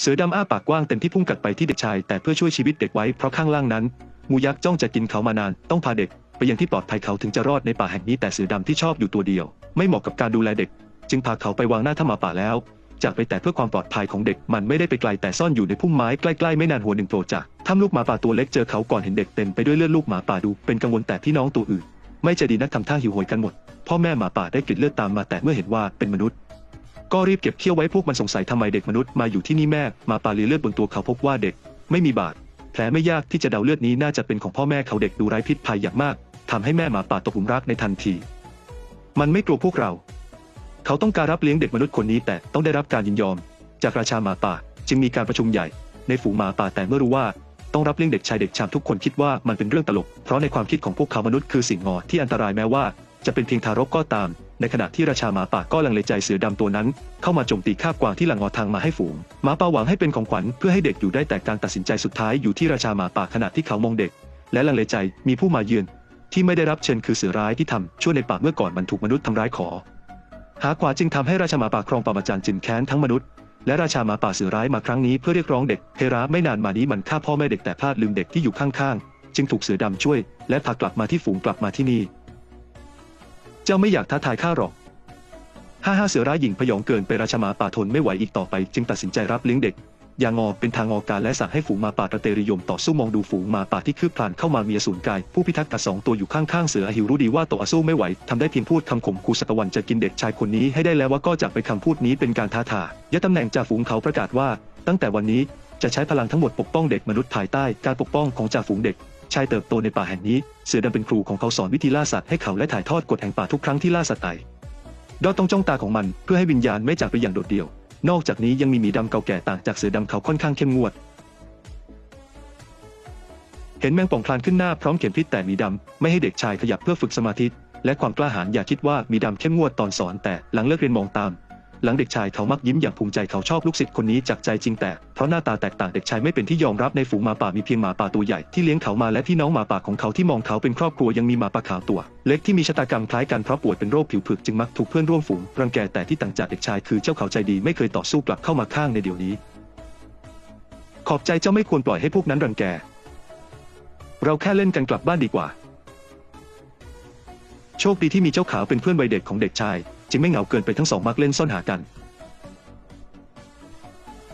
เสือดำอ้าปากกว้างเต็มที่พุ่งกัดไปที่เด็กชาย แต่เพื่อช่วยชีวิตเด็กไว้เพราะข้างล่างนั้นงูยักษ์จ้องจะกินเขามานาน ต้องพาเด็กไปยังที่ปลอดภัยเขาถึงจะรอดในป่าแห่งนี้แต่เสือดำที่ชอบอยู่ตัวเดียว ไม่เหมาะกับการดูแลเด็ก จึงพาเขาไปวางหน้าถ้ำหมาป่าแล้ว จากไปแต่เพื่อความปลอดภัยของเด็กมันไม่ได้ไปไกลแต่ซ่อนอยู่ในพุ่มไม้ใกล้ๆไม่นานหัวหนึ่งโผล่จากถ้ำลูกหมาป่าตัวเล็กเจอเขาก่อนเห็นเด็กเต็มไปด้วยเลือดลูกหมาป่าดูเป็นกังวลแต่พี่น้องตัวอื่น ไม่ใจดีนักทำท่าหิวโหยกันหมด พ่อแม่หมาป่าได้กลิ่นเลือดตามมาแต่เมื่อเห็นว่าเป็นมนุษย์ ก็รีบเก็บเขี้ยวไว้พวกมันสงสัยทำไมเด็กมนุษย์มาอยู่ที่นี่แม่หมาป่าเลีเลือดบนตัวเขาพบว่าเด็ก ไม่มีบาดแผลไม่ยากที่จะเดาเลือดนี้น่าจะเป็นของพ่อแม่เขาเด็กดูไร้พิษภัยอย่างมากทำให้แม่หมาป่าตกหลุมรักในทันที มันไม่กลัวพวกเรา เขาต้องการรับเลี้ยงเด็กมนุษย์คนนี้แต่ต้องได้รับการยินยอม จากราชาหมาป่าจึงมีการประชุมใหญ่ ในฝูงหมาป่าแต่เมื่อรู้ว่า ต้องรับเลี้ยงเด็กชายเด็กชามทุกคนคิดว่ามันเป็นเรื่องตลก เพราะในความคิดของพวกเขามนุษย์คือสิ่งงอที่อันตรายแม้ว่า จะเป็นเพียงทารกก็ตาม ในขณะที่ราชาหมาป่าก็ลังเลใจเสือดำตัวนั้น เข้ามาโจมตีคาบกวางที่หลังงอทางมาให้ฝูงหมาป่าหวังให้เป็นของขวัญเพื่อให้เด็กอยู่ได้แต่การตัดสินใจสุดท้ายอยู่ที่ราชาหมาป่าขณะที่เขามองเด็ก และลังเลใจมีผู้มาเยือนที่ไม่ได้รับเชิญคือเสือร้ายที่ทำชั่วในป่าเมื่อก่อนมันถูกมนุษย์ทำร้ายขอ หาขวาจึงทำให้ราชาหมาป่าครองปรมาจารย์จึงแค้นทั้งมนุษย์และราชาหมาป่าเสือร้ายมาครั้งนี้เพื่อเรียกร้องเด็กเฮราไม่นานมานี้มันฆ่าพ่อแม่เด็กแต่พลาดลืมเด็กที่อยู่ข้างๆ จึงถูกเสือดำช่วย และพากลับมาที่ฝูงกลับมาที่นี่ เจ้าไม่อยากท้าทายข้าหรอกห้าห้าเสือร้ายหญิงพยองเกินไปราชาหมาป่าทนไม่ไหวอีกต่อไป จึงตัดสินใจรับเลี้ยงเด็กย่างอเป็นทางงอการและสั่งให้ฝูงมาป่ากระเตริยมต่อสู้มองดูฝูงมาป่าที่คืบคลานเข้ามามีอสูรกาย ผู้พิทักษ์กะสองตัวอยู่ข้างๆเสืออหิวรู้ดีว่าตัวสู้ไม่ไหวทำได้เพียงพูดคำข่มขู่สัตวันจะกินเด็กชายคนนี้ให้ได้แล้วว่าก็จากไปคำพูดนี้เป็นการท้าทายยตำแหน่งจ่าฝูงเขาประกาศว่า ตั้งแต่วันนี้จะใช้พลังทั้งหมดปกป้องเด็กมนุษย์ภายใต้ การปกป้องของจ่าฝูงเด็ก ชายเติบโตในป่าแห่งนี้ เสือดำเป็นครูของเขาสอนวิธีล่าสัตว์ให้เขาและถ่ายทอดกฎแห่งป่าทุกครั้งที่ล่าสัตว์ไต่ดอต้องจ้องตาของมันเพื่อให้วิญญาณไม่จากไปอย่างโดดเดี่ยว นอกจากนี้ยังมีหมีดำเก่าแก่ต่างจากเสือดำเขาค่อนข้างเข้มงวด เห็นแมงป่องคลานขึ้นหน้าพร้อมเข็มพิษแต่หมีดำไม่ให้เด็กชายขยับเพื่อฝึกสมาธิและความกล้าหาญอย่าคิดว่าหมีดำเข้มงวดตอนสอนแต่หลังเลิกเรียนมองตาม หลังเด็กชายเขามักยิ้มอย่างภูมิใจเขาชอบลูกศิษย์คนนี้จากใจจริงแต่เพราะหน้าตาแตกต่างเด็กชายไม่เป็นที่ยอมรับในฝูงหมาป่ามีเพียงหมาป่าตัวใหญ่ที่เลี้ยงเขามาและพี่น้องหมาป่าของเขาที่มองเขาเป็นครอบครัวยังมีหมาป่าขาวตัว เล็กที่มีชะตากรรมคล้ายกันเพราะป่วยเป็นโรคผิวผึกจึงมักถูกเพื่อนร่วมฝูงรังแกแต่ที่ต่างจากเด็กชายคือเจ้าเขาใจดีไม่เคยต่อสู้กลับเข้ามาข้างในเดี๋ยวนี้ ขอบใจเจ้าไม่ควรปล่อยให้พวกนั้นรังแก เราแค่เล่นกันกลับบ้านดีกว่า โชคดีที่มีเจ้าขาวเป็นเพื่อนวัยเด็กของเด็กชาย จึงไม่เหงาเกินไปทั้งสองมักเล่นซ่อนหากัน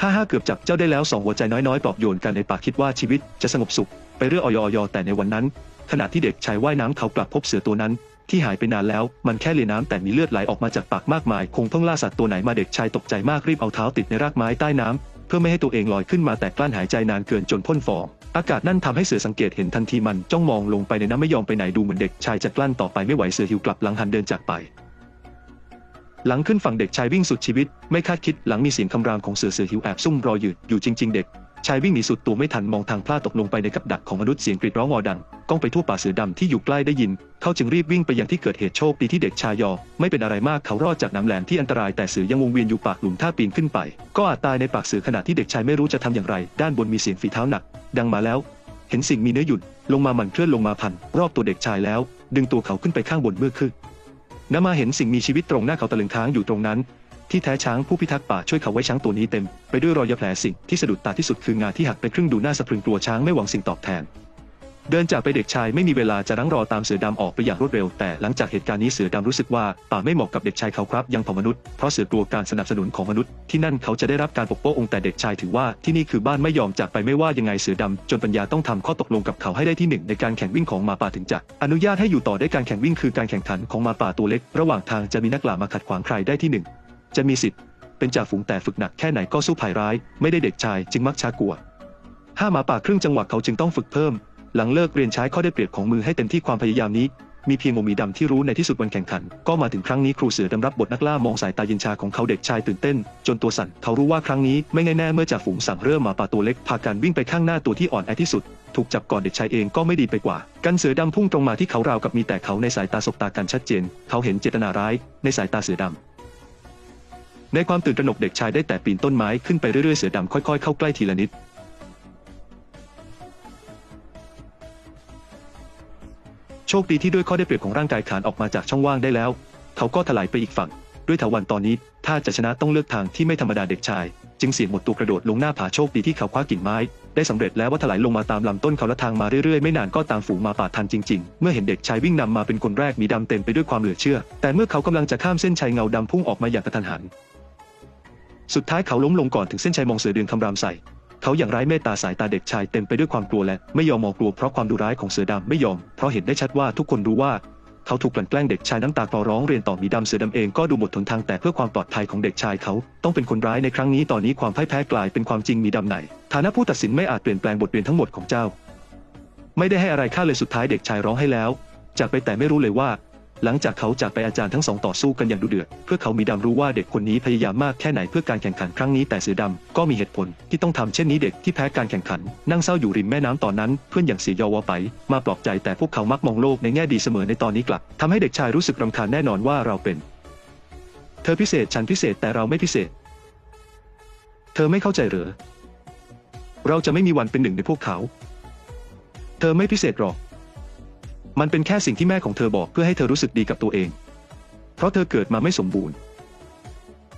ห้าห้าเกือบจับเจ้าได้แล้วสองหัวใจน้อยๆปลอบโยนกันในปากคิดว่าชีวิตจะสงบสุข ไปเรื่อยออยอแต่ในวันนั้น ขณะที่เด็กชายว่ายน้ำเขากลับพบเสือตัวนั้น ที่หายไปนานแล้ว มันแค่เลียน้ำแต่มีเลือดไหลออกมาจากปากมากมาย คงเพิ่งล่าสัตว์ตัวไหนมาเด็กชายตกใจมากรีบเอาเท้าติดในรากไม้ใต้น้ำเพื่อไม่ให้ตัวเองลอยขึ้นมาแต่กลั้นหายใจนานเกินจนพ่นฟองอากาศนั่นทำให้เสือสังเกตเห็นทันทีมันจ้องมองลงไปในน้ำไม่ยอมไปไหนดูเหมือนเด็กชายจะกลั้นต่อไปไม่ไหวเสือหิวกลับหลังหันเดินจากไป หลังขึ้นฝั่งเด็กชายวิ่งสุดชีวิต ไม่คาดคิดหลังมีเสียงคำรามของเสือเสือหิวแอบซุ่มรออยู่อยู่จริง ๆ เด็กชายวิ่งหนีสุดตัวไม่ทันมองทางพลาดตกลงไปในกับดักของมนุษย์เสียงกรีดร้องงอดังก้องไปทั่วป่าเสือดำที่อยู่ใกล้ได้ยิน เขาจึงรีบวิ่งไปยังที่เกิดเหตุโชคดีที่เด็กชายยอ ไม่เป็นอะไรมากเขารอดจากน้ำแหลมที่อันตรายแต่เสือยังวงเวียนอยู่ปากหลุมถ้าปีนขึ้นไป ก็อาจตายในปากเสือขณะที่เด็กชายไม่รู้จะทำอย่างไร ด้านบนมีเสียงฝีเท้าหนัก ดังมาแล้ว เห็นสิ่งมีเนื้อหยุ่นลงมามันเคลื่อนลงมาพันรอบตัวเด็กชายแล้ว ดึงตัวเขาขึ้นไปข้างบนเมื่อคืน นมาเห็นสิ่งมีชีวิตตรงหน้าเขาตะลึงค้างอยู่ตรงนั้น ที่แท้ช้างผู้พิทักษ์ป่าช่วยเขาไว้ช้างตัวนี้เต็ม ไปด้วยรอยแผลสิ่งที่สะดุดตาที่สุดคืองาที่หักไปครึ่งดูหน้าสะพรึงกลัวช้างไม่หวังสิ่งตอบแทน เดินจากไปเด็กชายไม่มีเวลาจะรั้งรอตามเสือดำออกไปอย่างรวดเร็ว แต่หลังจากเหตุการณ์นี้เสือดำรู้สึกว่าป่าไม่เหมาะกับเด็กชายเขาครับยังเผ่ามนุษย์เพราะเสือกลัวการสนับสนุนของมนุษย์ที่นั่นเขาจะได้รับการปกป้องแต่เด็กชายถือว่าที่นี่คือบ้านไม่ยอมจากไปไม่ว่ายังไงเสือดำจนปัญญาต้องทำข้อตกลงกับเขาให้ได้ที่หนึ่งในการแข่งวิ่งของหมาป่าถึงจะอนุญาตให้อยู่ต่อได้การแข่งวิ่งคือการแข่งขันของหมาป่าตัวเล็ก ระหว่างทางจะมีนักล่ามาขัดขวางใครได้ที่หนึ่งจะมีสิทธิ์เป็นจ่าฝูงแต่ฝึกหนักแค่ไหนก็สู้ภัยร้าย ไม่ได้เด็กชายจึงมักช้ากลัวห้าหมาป่าครึ่งจังหวะเขาจึงต้องฝึกเพิ่ม หลังเลิกเรียนใช้ข้อได้เปรียบของมือให้เต็มที่ความพยายามนี้ มีเพียงโมมีดำที่รู้ในที่สุดวันแข่งขัน ก็มาถึงครั้งนี้ครูเสือดำรับบทนักล่ามองสายตาเย็นชาของเขาเด็กชายตื่นเต้น จนตัวสั่นเขารู้ว่าครั้งนี้ไม่ง่ายแน่เมื่อจ่าฝูงสั่งเริ่มมาป่าตัวเล็กพากันวิ่งไปข้างหน้าตัวที่อ่อนแอที่สุด ถูกจับก่อนเด็กชายเองก็ไม่ดีไปกว่า กันเสือดำพุ่งตรงมาที่เขาราวกับมีแต่เขาในสายตาสบตากันชัดเจน เขาเห็นเจตนาร้าย ในสายตาเสือดำในความตื่นตระหนกเด็กชายได้แต่ปีนต้นไม้ขึ้นไปเรื่อยๆ เสือดำค่อยๆ เข้าใกล้ทีละนิด ชคดีที่ด้วยข้อได้เปรียบของร่างกายขานออกมาจากช่องว่างได้แล้ว เขาก็ถลายไปอีกฝั่ง ด้วยเถาวันตอนนี้ ถ้าจะชนะต้องเลือกทางที่ไม่ธรรมดาเด็กชาย จึงเสี่ยงหมดตัวกระโดดลงหน้าผาโชคดีที่เขาคว้ากิ่งไม้ ได้สำเร็จแล้วว่าถลายลงมาตามลำต้นเขาและทางมาเรื่อยๆไม่นานก็ตามฝูงมาป่าทันจริงๆ เมื่อเห็นเด็กชายวิ่งนำมาเป็นคนแรกมีดำเต็มไปด้วยความเหลือเชื่อ แต่เมื่อเขากำลังจะข้ามเส้นชัยเงาดำพุ่งออกมาอย่างกระทันหัน สุดท้ายเขาล้มลงก่อนถึงเส้นชัยมองเสือเดือนคำรามใส่ เขาอย่างไร้เมตตาสายตาเด็กชายเต็มไปด้วยความกลัวและไม่ยอมมองกลัวเพราะความดุร้ายของเสือดำไม่ยอม เพราะเห็นได้ชัดว่าทุกคนรู้ว่าเขาถูกกลั่นแกล้งเด็กชายน้ำตาคลอร้องเรียนต่อมีดำเสือดำเองก็ดูหมดทนทางแต่เพื่อความปลอดภัยของเด็กชายเขา ต้องเป็นคนร้ายในครั้งนี้ตอนนี้ความพ่ายแพ้กลายเป็นความจริงมีดำไหนฐานะผู้ตัดสินไม่อาจเปลี่ยนแปลงบทเรียนทั้งหมดของเจ้า ไม่ได้ให้อะไรค่าเลยสุดท้ายเด็กชายร้องให้แล้ว จากไปแต่ไม่รู้เลยว่า หลังจากเขาจากไปอาจารย์ทั้งสองต่อสู้กันอย่างดุเดือด เพื่อเขามีดำรู้ว่าเด็กคนนี้พยายามมากแค่ไหนเพื่อการแข่งขันครั้งนี้แต่เสือดำก็มีเหตุผลที่ต้องทำเช่นนี้เด็กที่แพ้การแข่งขัน นั่งเศร้าอยู่ริมแม่น้ำตอนนั้นเพื่อนอย่างเสียยอวไป มาปลอบใจแต่พวกเขามักมองโลกในแง่ดีเสมอในตอนนี้กลับทำให้เด็กชายรู้สึกรำคาญแน่นอนว่าเราเป็น เธอพิเศษฉันพิเศษแต่เราไม่พิเศษ เธอไม่เข้าใจหรือเราจะไม่มีวันเป็นหนึ่งในพวกเขา เธอไม่พิเศษหรอก มันเป็นแค่สิ่งที่แม่ของเธอบอกเพื่อให้เธอรู้สึกดีกับตัวเอง เพราะเธอเกิดมาไม่สมบูรณ์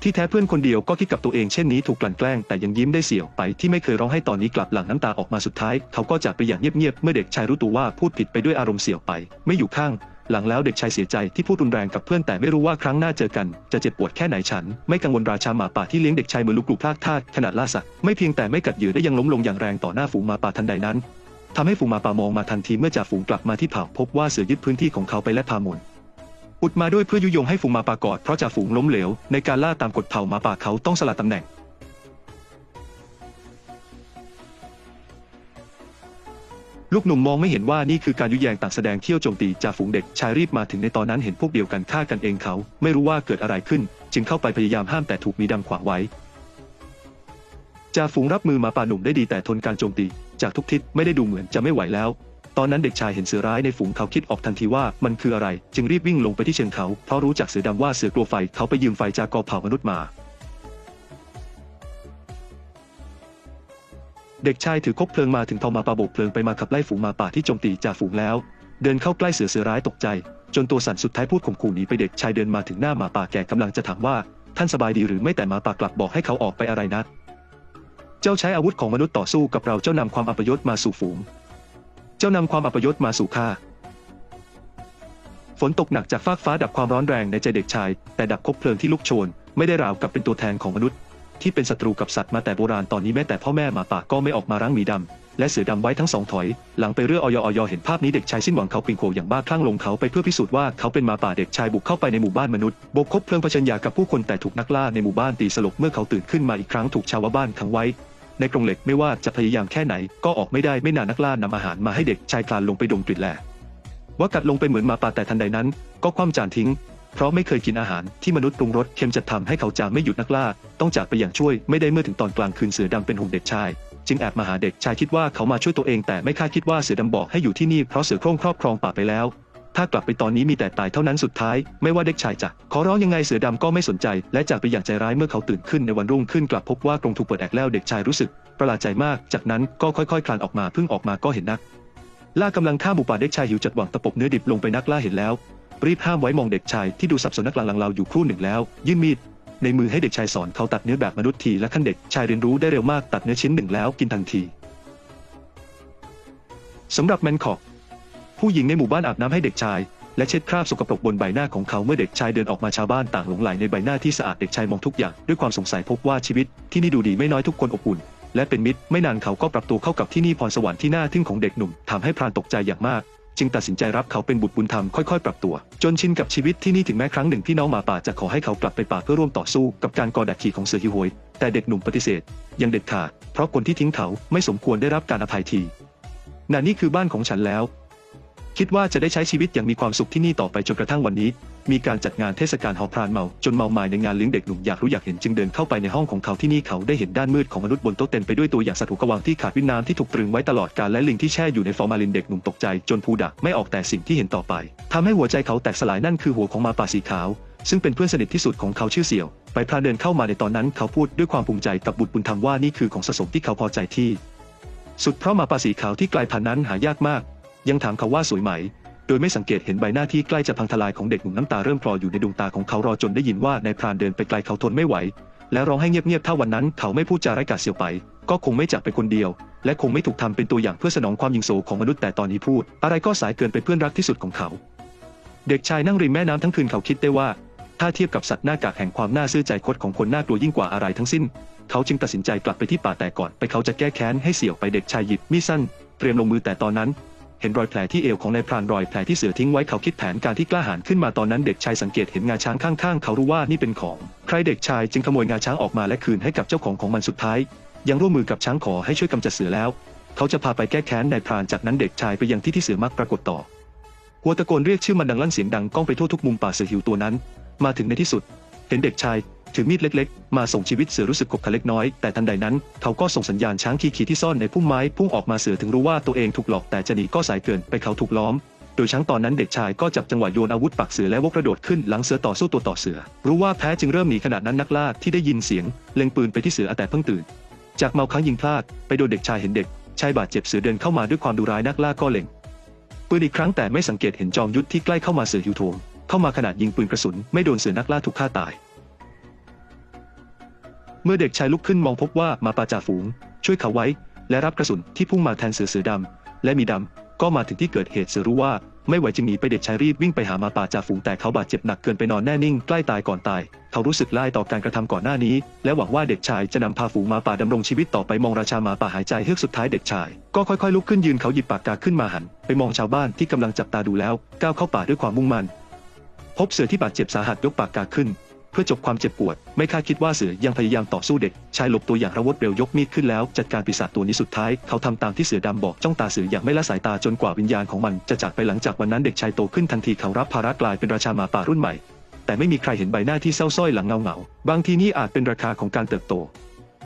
ที่แท้เพื่อนคนเดียวก็คิดกับตัวเองเช่นนี้ถูกกลั่นแกล้งแต่ยังยิ้มได้เสียวไปที่ไม่เคยร้องให้ตอนนี้กลับหลังน้ำตาออกมาสุดท้าย เขาก็จากไปอย่างเงียบๆเมื่อเด็กชายรู้ตัวว่าพูดผิดไปด้วยอารมณ์เสียวไป ไม่อยู่ข้าง หลังแล้วเด็กชายเสียใจที่พูดรุนแรงกับเพื่อนแต่ไม่รู้ว่าครั้งหน้าเจอกัน จะเจ็บปวดแค่ไหนฉัน ไม่กังวลราชาหมาป่าที่เลี้ยงเด็กชายเมือลูกลูกพลาดทาขนาดล่าสัตว์ไม่เพียงแต่ไม่กัดเหยื่อได้ยังล้มลงอย่างแรงต่อหน้าฝูงหมาป่าทันใดนั้น ทำให้ฝูงหมาป่ามองมาทันทีเมื่อจ่าฝูงกลับมาที่เผ่าพบว่าเสือยึดพื้นที่ของเขาไปและพาหมนอุดมาด้วยเพื่อยุยงให้ฝูงหมาป่ากอดเพราะจ่าฝูงล้มเหลวในการล่าตามกฎเผ่าหมาป่าเขาต้องสละตำแหน่งลูกหนุ่มมองไม่เห็นว่านี่คือการยุแยงต่างแสดงเที่ยวโจมตีจ่าฝูงเด็กชายรีบมาถึงในตอนนั้นเห็นพวกเดียวกันฆ่ากันเองเขา ไม่รู้ว่าเกิดอะไรขึ้น จึงเข้าไปพยายามห้ามแต่ถูกมีดำขวางไว้จ่าฝูงรับมือหมาป่าหนุ่มได้ดีแต่ทนการโจมตี จากทุกทิศไม่ได้ดูเหมือนจะไม่ไหวแล้ว ตอนนั้นเด็กชายเห็นเสือร้ายในฝูงเขาคิดออกทันทีว่ามันคืออะไร จึงรีบวิ่งลงไปที่เชิงเขาเพราะรู้จักเสือดำว่าเสือกลัวไฟเขาไปยืมไฟจากกอเผ่ามนุษย์มาเด็กชายถือคบเพลิงมาถึงเผ่าหมาปาโบกเพลิงไปมาขับไล่ฝูงมาป่าที่โจมตีจ่าฝูงแล้ว เดินเข้าใกล้เสือเสือร้ายตกใจ จนตัวสั่นสุดท้ายพูดข่มขู่หนีไปเด็กชายเดินมาถึงหน้าหมาป่าแก่กำลังจะถามว่า ท่านสบายดีหรือไม่แต่หมาป่ากลับบอกให้เขาออกไปอะไรนะเจ้าใช้อาวุธของมนุษย์ต่อสู้กับเราเจ้านำความอัปยศมาสู่ฝูง เจ้านำความอัปยศมาสู่ข้า ฝนตกหนักจากฟากฟ้าดับความร้อนแรงในใจเด็กชาย แต่ดับคบเพลิงที่ลุกโชน ไม่ได้ราวกับเป็นตัวแทนของมนุษย์ ที่เป็นศัตรูกับสัตว์มาแต่โบราณตอนนี้แม้แต่พ่อแม่หมาป่าก็ไม่ออกมารั้งหมีดำและเสือดำไว้ทั้งสองถอย หลังไปเรื่อยออยออยเห็นภาพนี้เด็กชายสิ้นหวังเขาปิงโขอย่างบ้าคลั่งลงเขาไปเพื่อพิสูจน์ว่าเขาเป็นหมาป่าเด็กชายบุกเข้าไปในหมู่บ้านมนุษย์บกคบเพลิงเผชิญยากับผู้คนแต่ถูกนักล่าในหมู่บ้านตีสลบเมื่อเขาตื่นขึ้นมาอีกครั้งถูกชาวบ้านขังไว้ ในกรงเหล็กไม่ว่าจะพยายามแค่ไหนก็ออกไม่ได้ไม่นานนักล่านำอาหารมาให้เด็กชายคลานลงไปดมกลิ่นแหลว่ากัดลงไปเหมือนหมาป่าแต่ทันใดนั้น ก็คว่ำจานทิ้ง เพราะไม่เคยกินอาหารที่มนุษย์ปรุงรสเค็มจะทำให้เขาจามไม่หยุดนักล่า ต้องจากไปอย่างช่วยไม่ได้เมื่อถึงตอนกลางคืนเสือดำเป็นห่วงเด็กชาย จึงแอบมาหาเด็กชายคิดว่าเขามาช่วยตัวเองแต่ไม่คาดคิดว่าเสือดำบอกให้อยู่ที่นี่เพราะเสือโคร่งครอบครองป่าไปแล้ว ถ้ากลับไปตอนนี้มีแต่ตายเท่านั้นสุดท้าย ไม่ว่าเด็กชายจะขอร้องยังไงเสือดำก็ไม่สนใจ และจากไปอย่างใจร้ายเมื่อเขาตื่นขึ้นในวันรุ่งขึ้นกลับพบว่ากรงถูกเปิดแอกแล้วเด็กชายรู้สึก ประหลาดใจมาก จากนั้นก็ค่อยๆ คลานออกมาเพิ่งออกมาก็เห็นนักล่ากำลังฆ่าหมูป่าเด็กชายหิวจัดหวังตะปบเนื้อดิบลงไปนักล่าเห็นแล้ว รีบห้ามไว้มองเด็กชายที่ดูสับสนนักลางลังเลาอยู่ครู่หนึ่งแล้ว ยื่นมีดในมือให้เด็กชายสอนเขาตัดเนื้อแบบมนุษย์ทีและขั้นเด็กชายเรียนรู้ได้เร็วมากตัดเนื้อชิ้นหนึ่งแล้วกินทันทีสำหรับแมนคอก ผู้หญิงในหมู่บ้านอาบน้ำให้เด็กชาย และเช็ดคราบสกปรกบนใบหน้าของเขาเมื่อเด็กชายเดินออกมาชาวบ้านต่างหลงไหลในใบหน้าที่สะอาดเด็กชายมองทุกอย่างด้วยความสงสัยพบว่าชีวิตที่นี่ดูดีไม่น้อยทุกคนอบอุ่นและเป็นมิตรไม่นานเขาก็ปรับตัวเข้ากับที่นี่พรสวรรค์ที่น่าทึ่งของเด็กหนุ่มทำให้พรานตกใจอย่างมาก จึงตัดสินใจรับเขาเป็นบุตรบุญธรรมค่อยๆ ปรับตัว จนชินกับชีวิตที่นี่ถึงแม้ครั้งหนึ่งพี่น้องหมาป่าจะขอให้เขากลับไปป่าเพื่อร่วมต่อสู้กับการกอดักขี่ของเสือฮิโฮยแต่เด็กหนุ่มปฏิเสธยังเด็ดขาดเพราะคนที่ทิ้งเขาไม่สมควรได้รับการอภัยทีนั่นนี่คือบ้านของฉันแล้ว คิดว่าจะได้ใช้ชีวิตอย่างมีความสุขที่นี่ต่อไปจนกระทั่งวันนี้ มีการจัดงานเทศกาลหอพรานเมา จนเมามายในงานเลี้ยงเด็กหนุ่มอยากรู้อยากเห็นจึงเดินเข้าไปในห้องของเขาที่นี่เขาได้เห็นด้านมืดของมนุษย์บนโต๊ะเต็มไปด้วยตัวอย่างสัตว์หูกวางที่ขาดวิญญาณที่ถูกตรึงไว้ตลอดกาลและลิงที่แช่อยู่ในฟอร์มาลินเด็กหนุ่มตกใจ จนพูดักไม่ออกแต่สิ่งที่เห็นต่อไปทำให้หัวใจเขาแตกสลายนั่นคือหัวของมาป่าสีขาว ซึ่งเป็นเพื่อนสนิทที่สุดของเขาชื่อเสี่ยวไปพราเดินเข้ามาในตอนนั้นเขาพูดด้วยความภูมิใจกับบุตรบุญธรรมว่านี่คือของสะสมที่เขาพอใจที่ สุดเพราะมาป่าสีขาวที่กลายพันธุ์นั้นหายากมาก ยังถามเขาว่าสวยไหม โดยไม่สังเกตเห็นใบหน้าที่ใกล้จะพังทลายของเด็กหนุ่มน้ำตาเริ่มคลออยู่ในดวงตาของเขารอจนได้ยินว่านายพรานเดินไปไกลเขาทนไม่ไหว และร้องให้เงียบๆถ้าวันนั้นเขาไม่พูดจาไร้กาดเสียวไป ก็คงไม่จากไปคนเดียว และคงไม่ถูกทำเป็นตัวอย่างเพื่อสนองความยิงโสของมนุษย์แต่ตอนนี้พูด อะไรก็สายเกินไปเพื่อนรักที่สุดของเขา เด็กชายนั่งริมแม่น้ำทั้งคืนเขาคิดได้ว่า ถ้าเทียบกับสัตว์หน้ากากแห่งความน่าซื่อใจคดของคนน่ากลัวยิ่งกว่าอะไรทั้งสิ้น เขาจึงตัดสินใจกลับไปที่ป่าแต่ก่อนไปเขาจะแก้แค้นให้เสี่ยวไปเด็กชายหยิบมีดสั้นเตรียมลงมือแต่ตอนนั้น เห็นรอยแผลที่เอวของนายพรานรอยแผลที่เสือทิ้งไว้เขาคิดแผนการที่กล้าหาญขึ้นมาตอนนั้นเด็กชายสังเกตเห็นงาช้างข้างๆ เขารู้ว่านี่เป็นของ ใครเด็กชายจึงขโมยงาช้างออกมาและคืนให้กับเจ้าของของมันสุดท้าย ยังร่วมมือกับช้างขอให้ช่วยกำจัดเสือแล้ว เขาจะพาไปแก้แค้นนายพรานจากนั้นเด็กชายไปยังที่ที่เสือมักปรากฏต่อหัวตะโกนเรียกชื่อมันดังลั่นเสียงดังก้องไปทั่วทุกมุมป่าเสือหิวตัวนั้น มาถึงในที่สุด เห็นเด็กชาย ถือมีดเล็กๆ มาส่งชีวิตเสือรู้สึกขบขันเล็กน้อยแต่ทันใดนั้นเขาก็ส่งสัญญาณช้างขีขีที่ซ่อนในพุ่มไม้พุ่งออกมาเสือถึงรู้ว่าตัวเองถูกหลอกแต่จะหนีก็สายเกินไปเขาถูกล้อม โดยช้างตอนนั้นเด็กชายก็จับจังหวะโยนอาวุธปักเสือและวกกระโดดขึ้นหลังเสือต่อสู้ตัวต่อเสือ รู้ว่าแพ้จึงเริ่มหนีขนาดนั้นนักล่าที่ได้ยินเสียง เล็งปืนไปที่เสือแต่เพิ่งตื่น จากเมาค้างยิงพลาด ไปโดนเด็กชายเห็นเด็กชายบาดเจ็บเสือเดินเข้ามาด้วยความดุร้ายนักล่าก็เล็งปืนอีกครั้งแต่ไม่สังเกตเห็นจอมยุทธที่ใกล้เข้ามาเสือหิวโถงเข้ามาขนาดยิงปืนกระสุนไม่โดนเสือนักล่าถูกฆ่าตาย เมื่อเด็กชายลุกขึ้นมองพบว่าหมาป่าจ่าฝูง ช่วยเขาไว้ และรับกระสุนที่พุ่งมาแทนเสือเสือดำและมีดำก็มาถึงที่เกิดเหตุเสือรู้ว่าไม่ไหวจึงหนีไปเด็กชายรีบวิ่งไปหาหมาป่าจ่าฝูงแต่เขาบาดเจ็บหนักเกินไปนอนแน่นิ่งใกล้ตายก่อนตาย เขารู้สึกไล่ต่อการกระทำก่อนหน้านี้ และหวังว่าเด็กชายจะนำพาฝูงหมาป่าดำรงชีวิตต่อไปมองราชาหมาป่าหายใจเฮือกสุดท้ายเด็กชาย ก็ค่อยๆลุกขึ้นยืนเขาหยิบปากกาขึ้นมาหัน ไปมองชาวบ้านที่กำลังจับตาดูแล้ว ก้าวเข้าป่าด้วยความมุ่งมั่นพบเสือที่บาดเจ็บสาหัสยกปากกาขึ้น พื่อจบความเจ็บปวด ไม่คาดคิดว่าเสือยังพยายามต่อสู้เด็ก ชายหลบตัวอย่างระวดเร็วยกมีดขึ้นแล้ว จัดการปีศาจตัวนี้สุดท้าย เขาทำตามที่เสือดำบอกจ้องตาเสืออย่างไม่ละสายตาจนกว่าวิญญาณของมันจะจากไปหลังจากวันนั้นเด็กชายโตขึ้นทันทีเขารับภาระกลายเป็นราชาหมาป่ารุ่นใหม่ แต่ไม่มีใครเห็นใบหน้าที่เศร้าส้อยหลังเงาเงาบางทีนี่อาจเป็นราคาของการเติบโต